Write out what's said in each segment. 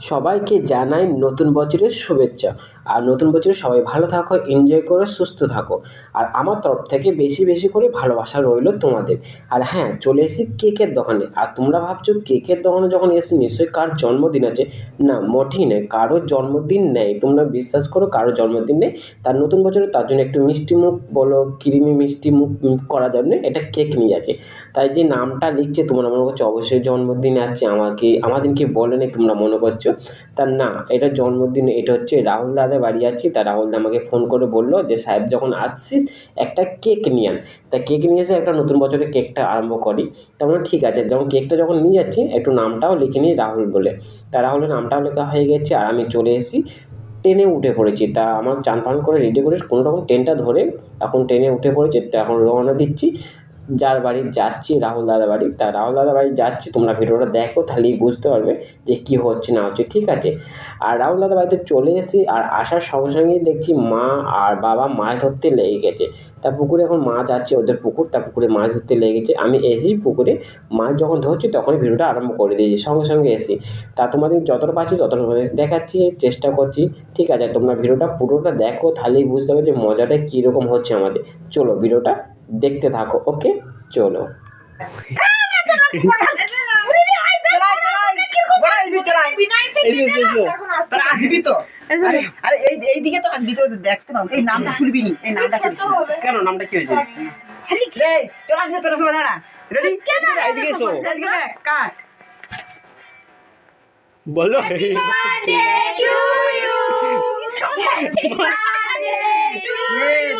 সবাইকে জানাই নতুন বছরের শুভেচ্ছা। আর নতুন বছরে সবাই ভালো থাকো এনজয় করো, সুস্থ থাকো। আর আমার তরফ থেকে বেশি বেশি করে ভালোবাসা রইল তোমাদের। আর হ্যাঁ চলে এসেছি কেকের দোকানে। আর তোমরা ভাবছ কেকের দোকানে যখন এসে নিশ্চয়ই কার জন্মদিন আছে? না, মোটেই নেই কারোর জন্মদিন নেই। তোমরা বিশ্বাস করো কারোর জন্মদিন নেই। তার নতুন বছরে তার জন্য একটু মিষ্টি মুখ বলো, ক্রিমি মিষ্টি মুখ মুখ করার জন্য এটা কেক নিয়ে আছে তাই যে নামটা লিখছে তোমরা মনে করছ, অবশ্যই জন্মদিন আছে। আমাকে, আমাদেরকে বলে নেই তোমরা মনে করছ। তা না, এটা জন্মদিন, এটা হচ্ছে রাহুল দাদা বাড়ি আছি, তা রাহুল দা আমাকে ফোন করে বলল যে, সাহেব, যখন আসছিস, একটা কেক নিয়ে আন। তা কেক নিয়ে এসে একটা নতুন বছরের কেকটা আরম্ভ করি। তা বললাম ঠিক আছে। যখন কেকটা যখন নিয়ে যাচ্ছি, একটু নামটাও লিখে নিই রাহুল বলে। তা রাহুলের নামটাও লেখা হয়ে গেছে আর আমি চলে এসেছি ট্রেনে উঠে পড়েছি। তা আমার চান পান করে রেডি করে কোনো রকম ট্রেনটা ধরে এখন ট্রেনে উঠে পড়েছি। তা এখন রওনা দিচ্ছি। যার বাড়ি যাচ্ছি, রাহুল দাদা বাড়ি, তা রাহুল দাদা বাড়ি যাচ্ছি, তোমরা ভিডিওটা দেখো, তাহলেই বুঝতে পারবে যে কী হচ্ছে, না হচ্ছে, ঠিক আছে? আর রাহুল দাদা বাড়িতে চলে এসেছি, আর আসার সঙ্গে সঙ্গেই দেখছি মা আর বাবা মাছ ধরতে লেগে গেছে। তা পুকুরে এখন মাছ আছে, ওদের পুকুর, তা পুকুরে মাছ ধরতে লেগে গেছে। আমি এসেই পুকুরে, মাছ যখন ধরছি, তখনই ভিডিওটা আরম্ভ করে দিয়েছি, সঙ্গে সঙ্গে এসে তা তোমাদের যতটা পাচ্ছি ততটা দেখাচ্ছি, চেষ্টা করছি, ঠিক আছে? তোমরা ভিডিওটা পুরোটা দেখো, তাহলেই বুঝতে পারবে যে মজাটা কীরকম হচ্ছে আমাদের। চলো, ভিডিওটা দেখতে থাকো ওকে? চলো। তোরা আসবি তো আরে আরে এই এইদিকে তো আসবি তো দেখতে এই নামটা কেন কি হয়েছে আসবি তোরা দাঁড়া রেডি এদিকে বলো।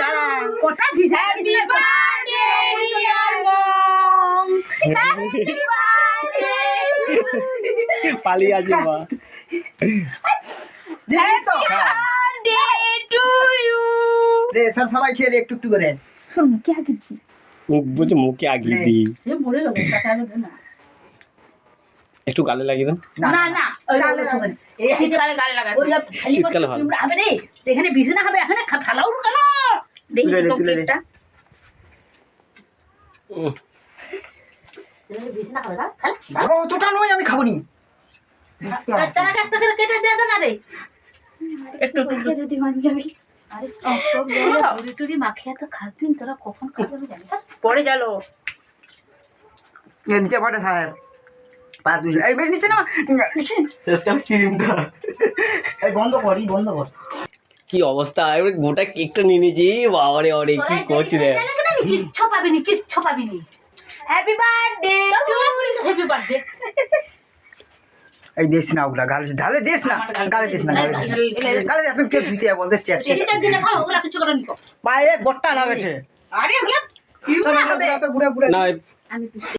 দাঁড়া। কটা ভিজা পালিয়ে আছে মা। দিবি স্যার সবাই খেলে একটু একটু করে। শোন মুখে আগে দি মুখ বুঝে মুখে আগিয়ে দি মরে গেল আগে একটু গালে লাগিয়ে দেন। না না ওই ওই শোনেন এই শীতকালে গালে লাগা ওই খালি শীতকালে ভালো। হবে রে সেখানে বিছানা হবে এখানে খা- ফালাও কেন দেখি তো। কেকটা বাবা অতটা নয় আমি খাব নি। তারা একটা করে কেটে দিয়ে দেন না রে। একটু একটু যদি মান যাবি। আরে টুরি টুরি মাখিয়ে তো খাচ্ছিন তোরা কখন খাবে আমি পরে গেল। সাহেব পা তুই এই বেশ নিচে না শেষকাল ক্রিমটা এই বন্ধ কর এই বন্ধ কর। কি অবস্থা? এবার গোটা কেকটা নিয়ে নিয়েছি। বাবারে অরে কি করছি রে? কিচ্ছু পাবিনি কিচ্ছু পাবিনি। হ্যাপি বার্থডে হ্যাপি বার্থডে এই দিস না ওগুলা গালে ঢালে দিস না গালে দিস না গালে গালে কেউ ধুইতে বলতে পায়ে বট্টা আরে ওগুলা গুড়া গুড়া না আমি